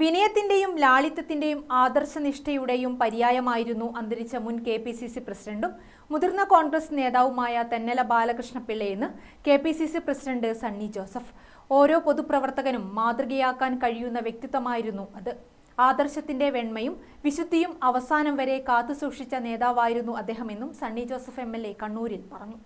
വിനയത്തിന്റെയും ലാളിത്യത്തിന്റെയും ആദർശനിഷ്ഠയുടെയും പര്യായമായിരുന്നു അന്തരിച്ച മുൻ K P C C പ്രസിഡന്റും മുതിർന്ന കോൺഗ്രസ് നേതാവുമായ Thennala ബാലകൃഷ്ണപിള്ളയെന്ന് K P C C president Sunny Joseph. ഓരോ പൊതുപ്രവർത്തകനും മാതൃകയാക്കാൻ കഴിയുന്ന വ്യക്തിത്വമായിരുന്നു അത്. ആദർശത്തിന്റെ വെണ്മയും വിശുദ്ധിയും അവസാനം വരെ കാത്തുസൂക്ഷിച്ച നേതാവായിരുന്നു അദ്ദേഹമെന്നും സണ്ണി ജോസഫ് എം കണ്ണൂരിൽ പറഞ്ഞു.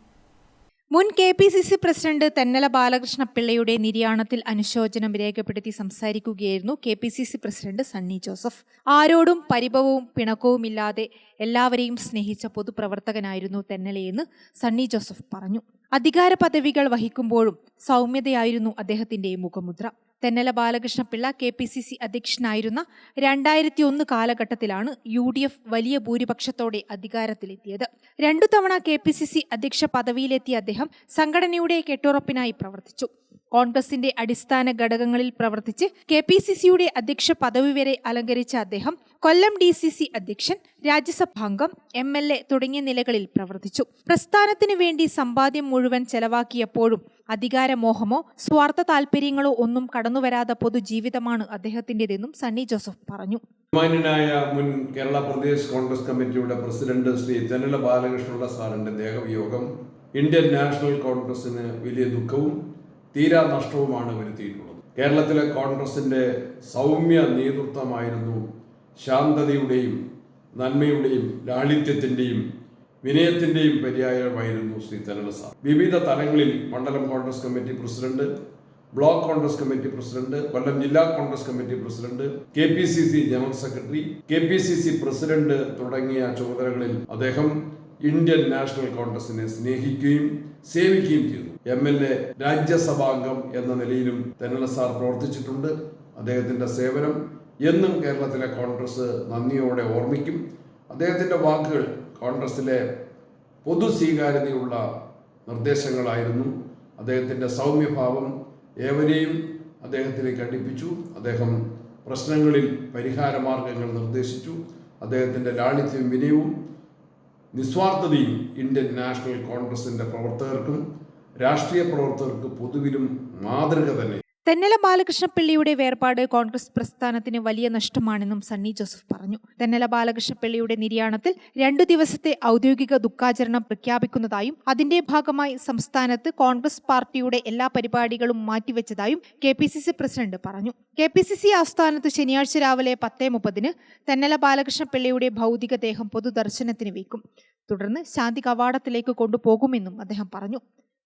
മുൻ K P C C president Thennala Balakrishna പിള്ളയുടെ നിര്യാണത്തിൽ അനുശോചനം രേഖപ്പെടുത്തി സംസാരിക്കുകയായിരുന്നു K P C C president Sunny Joseph. ആരോടും പരിഭവവും പിണക്കവും ഇല്ലാതെ എല്ലാവരെയും സ്നേഹിച്ച പൊതുപ്രവർത്തകനായിരുന്നു തെന്നലയെന്ന് സണ്ണി ജോസഫ് പറഞ്ഞു. അധികാര പദവികൾ വഹിക്കുമ്പോഴും സൗമ്യതയായിരുന്നു അദ്ദേഹത്തിന്റെ മുഖമുദ്ര. Thennala Balakrishna Pillai K P C C അധ്യക്ഷനായിരുന്ന രണ്ടായിരത്തി ഒന്ന് കാലഘട്ടത്തിലാണ് യു ഡി എഫ് വലിയ ഭൂരിപക്ഷത്തോടെ അധികാരത്തിലെത്തിയത്. രണ്ടു തവണ കെ പി സി സി അധ്യക്ഷ പദവിയിലെത്തിയ അദ്ദേഹം സംഘടനയുടെ കെട്ടുറപ്പിനായി പ്രവർത്തിച്ചു. കോൺഗ്രസിന്റെ അടിസ്ഥാന ഘടകങ്ങളിൽ പ്രവർത്തിച്ച് കെ പി സി സിയുടെ അധ്യക്ഷ പദവി വരെ അലങ്കരിച്ച അദ്ദേഹം കൊല്ലം ഡി സി സി അധ്യക്ഷൻ രാജ്യസഭാംഗം എം എൽ എ തുടങ്ങിയ നിലകളിൽ പ്രവർത്തിച്ചു. പ്രസ്ഥാനത്തിനു വേണ്ടി സമ്പാദ്യം മുഴുവൻ ചെലവാക്കിയപ്പോഴും അധികാരമോഹമോ സ്വാർത്ഥ താല്പര്യങ്ങളോ ഒന്നും കടന്നുവരാത്ത പൊതുജീവിതമാണ് അദ്ദേഹത്തിന്റേതെന്നും സണ്ണി ജോസഫ് പറഞ്ഞു. ബഹുമാനായ മുൻ കേരള പ്രദേശ് കോൺഗ്രസ് കമ്മിറ്റിയുടെ പ്രസിഡന്റ് ശ്രീ ജനല ബാലകൃഷ്ണപിള്ള സാറിന്റെ ദേഹവിയോഗം ഇന്ത്യൻ നാഷണൽ കോൺഗ്രസിന് വലിയ ദുഃഖവും തീരാ നഷ്ടവുമാണ് വരുത്തിയിട്ടുള്ളത്. കേരളത്തിലെ കോൺഗ്രസിന്റെ സൗമ്യ നേതൃത്വമായിരുന്നു ശാന്തതയുടെയും നന്മയുടെയും ലാളിത്യത്തിന്റെയും വിനയത്തിന്റെയും പര്യായമായിരുന്നു ശ്രീ സാർ. വിവിധ തലങ്ങളിൽ മണ്ഡലം Congress committee president block Congress committee president Kollam ജില്ലാ Congress committee president K P C C general secretary K P C C president തുടങ്ങിയ ചുമതലകളിൽ അദ്ദേഹം ഇന്ത്യൻ നാഷണൽ കോൺഗ്രസിനെ സ്നേഹിക്കുകയും സേവിക്കുകയും ചെയ്തു. എം എൽ എ രാജ്യസഭാംഗം എന്ന നിലയിലും തെന്നല സാർ പ്രവർത്തിച്ചിട്ടുണ്ട്. അദ്ദേഹത്തിന്റെ സേവനം എന്നും കേരളത്തിലെ കോൺഗ്രസ് നന്ദിയോടെ ഓർമ്മിക്കും. അദ്ദേഹത്തിന്റെ വാക്കുകൾ കോൺഗ്രസിലെ പൊതു സ്വീകാര്യതയുള്ള നിർദ്ദേശങ്ങളായിരുന്നു. അദ്ദേഹത്തിന്റെ സൗമ്യഭാവം ഏവരെയും അദ്ദേഹത്തിലേക്ക് അടുപ്പിച്ചു. അദ്ദേഹം പ്രശ്നങ്ങളിൽ പരിഹാരമാർഗങ്ങൾ നിർദ്ദേശിച്ചു. അദ്ദേഹത്തിന്റെ ലാളിത്യവും വിനയവും നിസ്വാർത്ഥതയും ഇന്ത്യൻ നാഷണൽ കോൺഗ്രസിന്റെ പ്രവർത്തകർക്കും രാഷ്ട്രീയ പ്രവർത്തകർക്ക് പൊതുവിലും മാതൃക തന്നെ. തെന്നല ബാലകൃഷ്ണപിള്ളിയുടെ വേർപാട് കോൺഗ്രസ് പ്രസ്ഥാനത്തിന് വലിയ നഷ്ടമാണെന്നും സണ്ണി ജോസഫ് പറഞ്ഞു. തെന്നല ബാലകൃഷ്ണപിള്ളിയുടെ നിര്യാണത്തിൽ രണ്ടു ദിവസത്തെ ഔദ്യോഗിക ദുഃഖാചരണം പ്രഖ്യാപിക്കുന്നതായും അതിന്റെ ഭാഗമായി സംസ്ഥാനത്ത് കോൺഗ്രസ് പാർട്ടിയുടെ എല്ലാ പരിപാടികളും മാറ്റിവെച്ചതായും K P C C president പറഞ്ഞു. കെ പി സി സി ആസ്ഥാനത്ത് ശനിയാഴ്ച രാവിലെ പത്തേ മുപ്പതിന് തെന്നല ബാലകൃഷ്ണപിള്ളിയുടെ ഭൗതികദേഹം പൊതുദർശനത്തിന് വയ്ക്കും. തുടർന്ന് ശാന്തി കവാടത്തിലേക്ക് കൊണ്ടുപോകുമെന്നും അദ്ദേഹം പറഞ്ഞു.